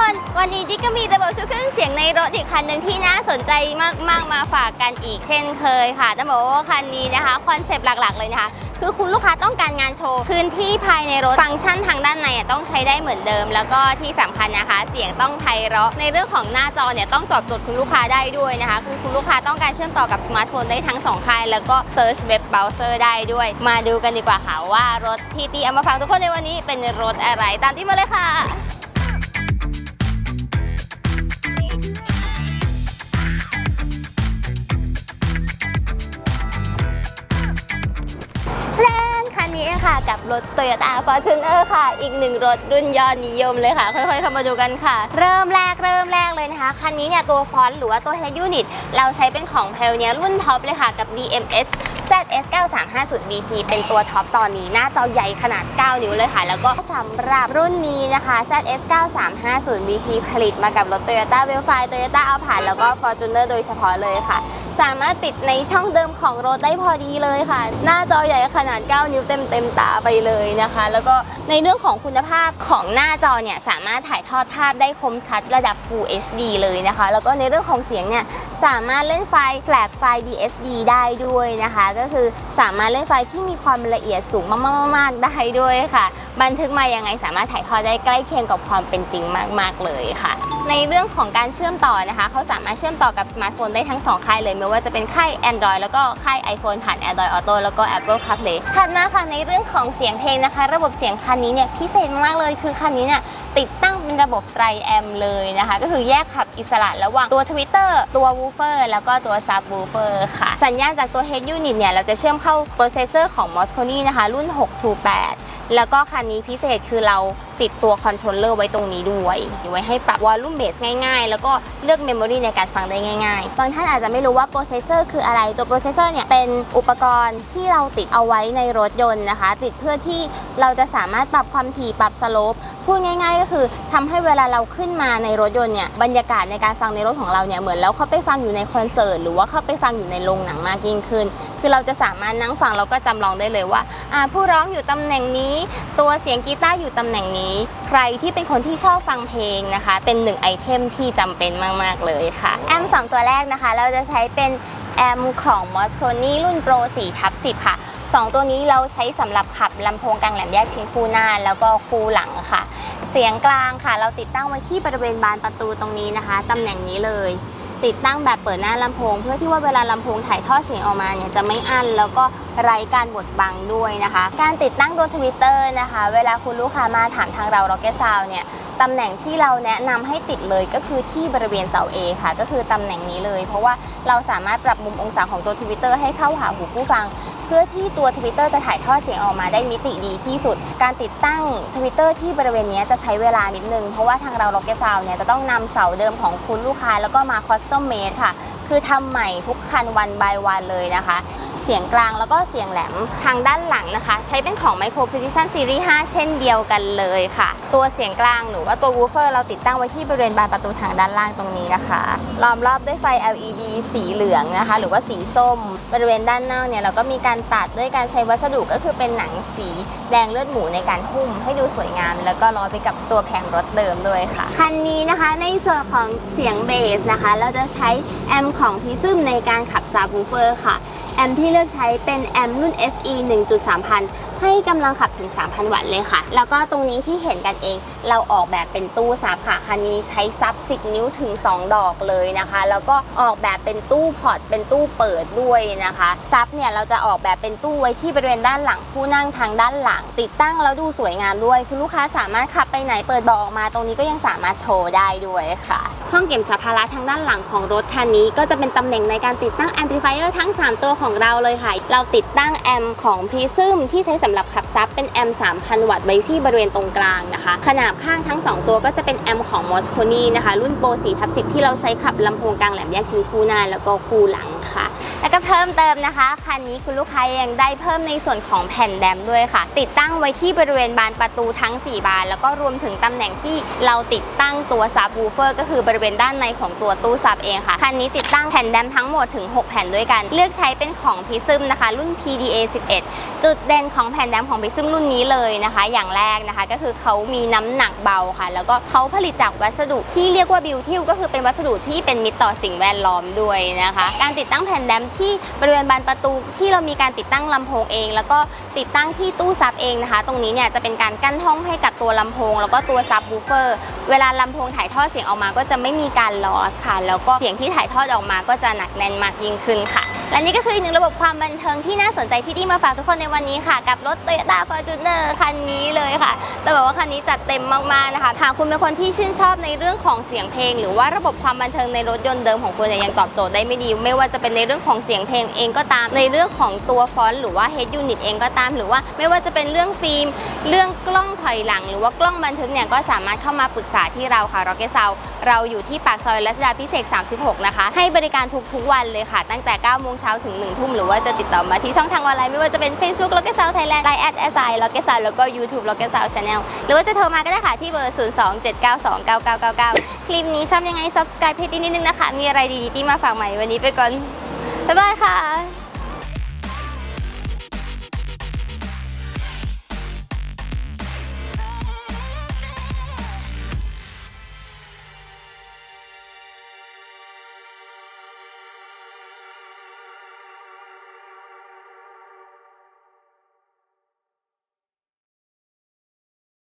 คนวันนี้ดิกก็มีระบบชุดเครื่องเสียงในรถอีกคันหนึ่งที่น่าสนใจมากๆมาฝากกันอีกเช่นเคยค่ะต้องบอกว่าคันนี้นะคะคอนเซปต์หลักๆเลยนะคะคือคุณลูกค้าต้องการงานโชว์พื้นที่ภายในรถฟังก์ชันทางด้านในต้องใช้ได้เหมือนเดิม แล้วก็ที่สำคัญนะคะ เสียงต้องไพเราะในเรื่องของหน้าจอเนี่ยต้องตอบจทย์คุณลูกค้าได้ด้วยนะคะคือคุณลูกค้าต้องการเชื่อมต่อกับสมาร์ทโฟนได้ทั้งสองค่ายแล้วก็เซิร์ชเว็บเบราว์เซอร์ได้ด้วย มาดูกันดีกว่าค่ะว่ารถที่ตีเอามาฝากทุกคนในวันนี้เป็นรถอะไรตามที่มาเลยค่ะ รถ Toyota Fortuner ค่ะ อีกหนึ่งรถรุ่นยอดนิยมเลยค่ะ ค่อยๆ เข้ามาดูกันค่ะ เริ่มแรกเริ่มแรกเลยนะคะ คันนี้เนี่ยตัวฟอนต์หรือว่าตัว Head Unit เราใช้เป็นของ p a l เนียรุ่นท็อปเลยค่ะ กับ DMH ZS 9350 BT เป็นตัวท็อปตอนนี้ หน้าจอใหญ่ขนาด 9 นิ้วเลยค่ะ แล้วก็สำหรับรุ่นนี้นะคะ ZS 9350 BT ผลิตมากับรถ Toyota w e l f i Toyota Alphard แล้วก็ Fortuner โดยเฉพาะเลยค่ะ สามารถติดในช่องเดิมของรถได้พอดีเลยค่ะ หน้าจอใหญ่ขนาด 9 นิ้วเต็มเต็มตาไปเลยนะคะ แล้วก็ในเรื่องของคุณภาพของหน้าจอเนี่ยสามารถถ่ายทอดภาพได้คมชัดระดับ Full HD เลยนะคะ แล้วก็ในเรื่องของเสียงเนี่ยสามารถเล่นไฟล์แฟลกไฟล์ DSD ได้ด้วยนะคะ ก็คือสามารถเล่นไฟล์ที่มีความละเอียดสูงมากๆๆได้ด้วยค่ะ บันทึกมายังไงสามารถถ่ายทอดได้ใกล้เคียงกับความเป็นจริงมาก ๆเลยค่ะ ในเรื่องของการเชื่อมต่อนะคะเขาสามารถเชื่อมต่อกับสมาร์ทโฟนได้ทั้ง2ค่ายเลยไม่ว่าจะเป็นค่าย Android แล้วก็ค่าย iPhone ผ่าน Android Auto แล้วก็ Apple CarPlay ถัดมาค่ะในเรื่องของเสียงเพลงนะคะ ระบบเสียงคันนี้เนี่ยพิเศษมากเลยคือคันนี้เนี่ยติดตั้งเป็นระบบไตรแอมเลยนะคะ ก็คือแยกขับอิสระระหว่างตัว Twitter ตัว Woofer แล้วก็ตัว Subwoofer ค่ะ สัญญาณจากตัว Head Unit เนี่ยเราจะเชื่อมเข้าโปรเซสเซอร์ของ Moscone นะคะ รุ่น 628 แล้วก็คันนี้พิเศษคือเรา ติดตัวคอนโทรลเลอร์ไว้ตรงนี้ด้วย ไว้ให้ปรับวอลลุ่มเบสง่ายๆ แล้วก็เลือกเมมโมรีในการฟังได้ง่ายๆ บางท่านอาจจะไม่รู้ว่าโปรเซสเซอร์คืออะไรตัวโปรเซสเซอร์เนี่ยเป็นอุปกรณ์ที่เราติดเอาไว้ในรถยนต์นะคะ ติดเพื่อที่เราจะสามารถปรับความถี่ปรับสโลปพูดง่าย ๆ ก็คือทำให้เวลาเราขึ้นมาในรถยนต์เนี่ยบรรยากาศในการฟังในรถของเราเนี่ยเหมือนเราเข้าไปฟังอยู่ในคอนเสิร์ตหรือว่าเข้าไปฟังอยู่ในโรงหนังมากยิ่งขึ้น คือเราจะสามารถนั่งฟังแล้วก็จำลองได้เลยว่าผู้ร้องอยู่ตำแหน่งนี้ ตัวเสียงกีตาร์อยู่ตำแหน่งนี้ใครที่เป็นคนที่ชอบฟังเพลงนะคะ เป็นหนึ่งไอเทมที่จำเป็นมาก ๆ เลยค่ะ แอม 2 ตัวแรกนะคะ เราจะใช้เป็นแอมของ Moscone รุ่น Pro 4ทับ10 ค่ะ 2 ตัวนี้เราใช้สำหรับขับลำโพงกลางแหลมแยกชิ้นคู่หน้า แล้วก็คู่หลังค่ะ เสียงกลางค่ะ เราติดตั้งไว้ที่บริเวณบานประตูตรงนี้นะคะตำแหน่งนี้เลย ติดตั้งแบบเปิดหน้าลำโพง เพื่อที่ว่าเวลาลำโพงถ่ายทอดเสียงออกมาเนี่ยจะไม่อั้นแล้วก็ไร้การบดบังด้วยนะคะ การติดตั้งตัวทวิตเตอร์นะคะ เวลาคุณลูกค้ามาถามทางเราล็อกเก็ตซาวเนี่ยตำแหน่งที่เราแนะนำให้ติดเลยก็คือที่บริเวณเสา A ค่ะ ก็คือตำแหน่งนี้เลย เพราะว่าเราสามารถปรับมุมองศาของตัวทวิตเตอร์ให้เข้าหาหูผู้ฟัง พื่อที่ตัวทวิตเตอร์จะถ่ายทอดเสียงออกมาได้มิติดีที่สุด การติดตั้งทวิตเตอร์ที่บริเวณนี้จะใช้เวลานิดนึง เพราะว่าทางเรา Rocket Sound เนี่ยจะต้องนำเสาเดิมของคุณลูกค้า แล้วก็มาคอสตอมเมดค่ะ คือทำใหม่ทุกคันวันบายวันเลยนะคะ สียงกลางแล้วก็เสียงแหลมทางด้านหลังนะคะ ใช้เป็นของ Micro Precision Series 5 เช่นเดียวกันเลยค่ะ ตัวเสียงกลางหรือว่าตัว woofer เราติดตั้งไว้ที่บริเวณบานประตูทางด้านล่างตรงนี้นะคะล้อมรอบด้วยไฟ LED สีเหลืองนะคะ หรือว่าสีส้ม บริเวณด้านหน้าเนี่ยเราก็มีการตัดด้วยการใช้วัสดุก็คือเป็นหนังสีแดงเลือดหมูในการหุ้มให้ดูสวยงาม แล้วก็ร้อยไปกับตัวแผงรถเดิมด้วยค่ะคันนี้นะคะในส่วนของเสียงเบสนะคะ เราจะใช้แอมของพิซึมในการขับซาบูเฟอร์ค่ะ แอมที่เลือกใช้เป็นแอมรุ่น SE 1.3พันให้กำลังขับถึง 3,000 วัตต์เลยค่ะ แล้วก็ตรงนี้ที่เห็นกันเอง เราออกแบบเป็นตู้ซับค่ะคันนี้ใช้ซับ 10 นิ้วถึง 2 ดอกเลยนะคะ แล้วก็ออกแบบเป็นตู้พอร์ตเป็นตู้เปิดด้วยนะคะซับเนี่ยเราจะออกแบบเป็นตู้ไว้ที่บริเวณด้านหลังผู้นั่งทางด้านหลัง ติดตั้งแล้วดูสวยงามด้วยคุณลูกค้าสามารถขับไปไหนเปิดเบาะออกมาตรงนี้ก็ยังสามารถโชว์ได้ด้วยค่ะห้องเก็บสัมภาระทางด้านหลังของรถคันนี้ก็จะเป็นตำแหน่งในการติดตั้งแอมพลิฟายเออร์ทั้ง 3 ตัวของเราเลยค่ะ เราติดตั้งแอมของพรีซึมที่ใช้สำหรับขับซับเป็นแอม 3,000 วัตต์ไว้ที่บริเวณตรงกลางนะคะ ขนาบข้างทั้ง 2 ตัวก็จะเป็นแอมของมอสโคนีนะคะ รุ่นโปร4ทับ10 ที่เราใช้ขับลำโพงกลางแหลมแยกชิ้นคู่หน้าแล้วก็คู่หลังค่ะ แล้วก็เพิ่มเติมนะคะคันนี้คุณลูกค้ายังได้เพิ่มในส่วนของแผ่นแดมด้วยค่ะ ติดตั้งไว้ที่บริเวณบานประตูทั้ง 4 บาน แล้วก็รวมถึงตำแหน่งที่เราติดตั้งตัวซับวูเฟอร์ก็คือบริเวณด้านในของตัวตู้ซับเองค่ะคันนี้ติดตั้งแผ่นแดมทั้งหมดถึง 6 แผ่นด้วยกัน เลือกใช้เป็นของพิซึมนะคะ รุ่น PDA 11 จุดเด่นของแผ่นแดมของพิซึมรุ่นนี้เลยนะคะ อย่างแรกนะคะก็คือเขามีน้ำหนักเบาค่ะ แล้วก็เขาผลิตจากวัสดุที่เรียกว่าบิวทิลก็คือเป็นวัสดุที่เป็นมิตรต่อสิ่งแวดล้อมด้วยนะคะ การติดตั้งแผ่นแดมทที่บริเวณบานประตูที่เรามีการติดตั้งลำโพงเอง แล้วก็ติดตั้งที่ตู้ซับเองนะคะ ตรงนี้เนี่ยจะเป็นการกั้นห้องให้กับตัวลำโพง แล้วก็ตัวซับบูเฟอร์เวลาลำโพงถ่ายทอดเสียงออกมาก็จะไม่มีการลอสค่ะ แล้วก็เสียงที่ถ่ายทอดออกมาก็จะหนักแน่นมากยิ่งขึ้นค่ะ และนี่ก็คืออีกหนึ่งระบบความบันเทิงที่น่าสนใจที่ดีมาฝากทุกคนในวันนี้ค่ะ กับรถ Toyota Fortuner คันนี้เลยค่ะแต่บอกว่าคันนี้จัดเต็มมากๆนะคะหากคุณเป็นคนที่ชื่นชอบในเรื่องของเสียงเพลง หรือว่าระบบความบันเทิงในรถยนต์เดิมของคุณเนี่ยยังตอบโจทย์ได้ไม่ดี ไม่ว่าจะเป็นในเรื่องของเสียงเพลงเองก็ตามในเรื่องของตัวฟอนต์หรือว่า head unit เองก็ตาม หรือว่าไม่ว่าจะเป็นเรื่องฟิล์ม เรื่องกล้องถอยหลัง หรือว่ากล้องบันทึกเนี่ยก็สามารถเข้ามาปรึกษาที่เราค่ะ Rocket Sound เราอยู่ที่ปากซอยรัชดาพิเศษ36 นะคะ ให้บริการทุกๆวันเลยค่ะ ตั้งแต่9โมงเช้าถึง 1 ทุ่ม หรือว่าจะติดต่อมาที่ช่องทางออนไลน์ไม่ว่าจะเป็น Facebook Rocket Sound Thailand Line at s i Rocket Sound แล้วก็ YouTube Rocket Sound Channel หรือว่าจะโทรมาก็ได้ค่ะที่เบอร์ 027929999 คลิปนี้ชอบยังไง subscribe ให้ติดนิดนึงนะคะ มีอะไรดีๆที่มาฝากใหม่วันนี้ไปก่อนบ๊ายบายค่ะ